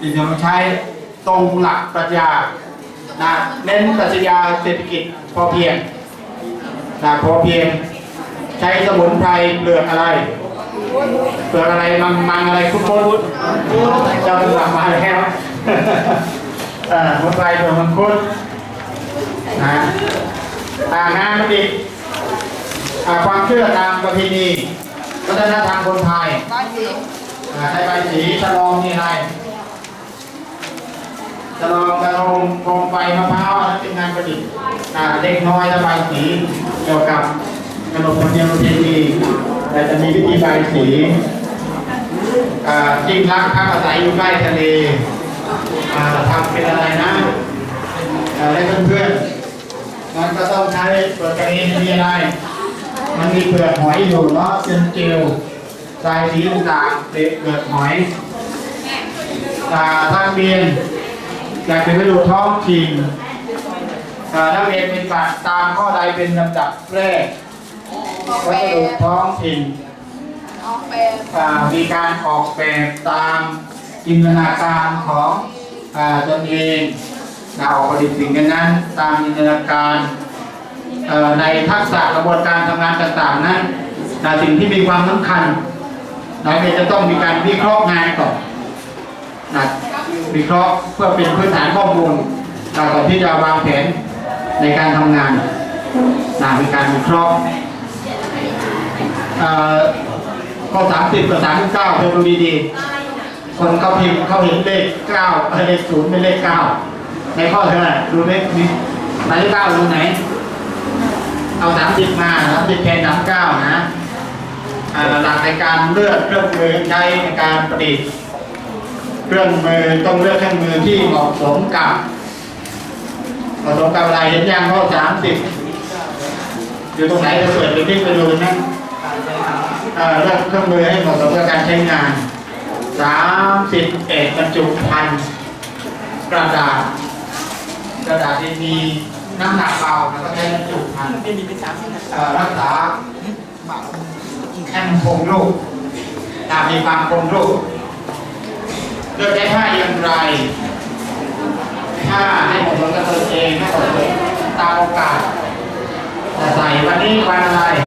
จึงต้องใช้ตรงหลักปรัชญานะเน้นปรัชญาเศรษฐกิจพอเพียงนะพอเพียง ใช้สมุนไพรเปลือกอะไร เปลือกอะไรมังมังอะไรคุณพุทธเจ้าหลักมาแล้วเอ่อสมุนไพรเปลือกมังคุดนะอ่างานมันอีกอ่าความเชื่อตามประเพณีวัฒนธรรมคนไทยบ้านสีอ่าใช้ใบสีฉลองนี่อะไรฉลองกระท งโคมะพร้าวนั้นเป็นงานประดิษฐ์เล็กน้อยและใบสีเกี่ยวกับขนบธรรมเนียมเพณีแต่จะมีพิธีใบสีจริงรักพักอาศัยอยู่ใกล้ทะเลทำเป็นอะไรนะอ่าและเพื่อนๆนั้นก็ต้องใช้เปลือกกระเองมีอะไร มันมีเปลือกหอยอยู่เนาะเป็นเจลทรายสีต่างๆเปลือกหอยอ่าถ้าเรียน อยากเป็นฤดูท้องถิ่นอ่านักเรียนเป็นบัตรตามข้อใดเป็นลำดับแรกวัสดุท้องถิ่นออกแบบมีการออกแบบตามจินตนาการของตนเองนะออกประดิษฐ์สิ่งนั้นตามจินตนาการในทักษะกระบวนการทำงานต่างๆนั้นนสิ่งที่มีความสำคัญเราเนี่ยจะต้องมีการวิเคราะห์งานก่อนนะ วิเคราะห์เพื่อเป็นพื้นฐานข้อมูลก่อนที่จะวางแผนในการทำงานนะมีการวิเคราะห์ข้อสามสิบกับสามสิบเก้าเธอดูดีๆ คนเขาพิมพ์เขาเห็นเลขเก้าเลขศูนย์เป็นเลขเก้าในข้อเธอน่ะดูเลขนี้หมายเลขเก้าดูไหน เอาสามสิบมาสามสิบแทนสามเก้านะหลักในการเลือกเครื่องมือใช้ในการประดิษฐ์ เครื่องมือต้องเลือกเครื่องมือที่เหมาะสมกับเหมาะสมกับอะไรเห็นยังข้อสามสิบอยู่ตรงไหนจะเปิดไปคลิกไปดูนะเอ่อเลือกเครื่องมือให้เหมาะสมกับการใช้งานสามสิบเอ็ดบรรจุภัณฑ์กระดาษกระดาษที่มีน้ำหนักเบาแล้วก็ใช้บรรจุภัณฑ์รักษาแอมคงรูปตามมีความคงรูป ลือกใช้ผ้าอย่างไรผ้าให้เหมาะสมกับตนเองให้เหมาะสมตามโอกาสแต่ใส่วันนี้วันอะไร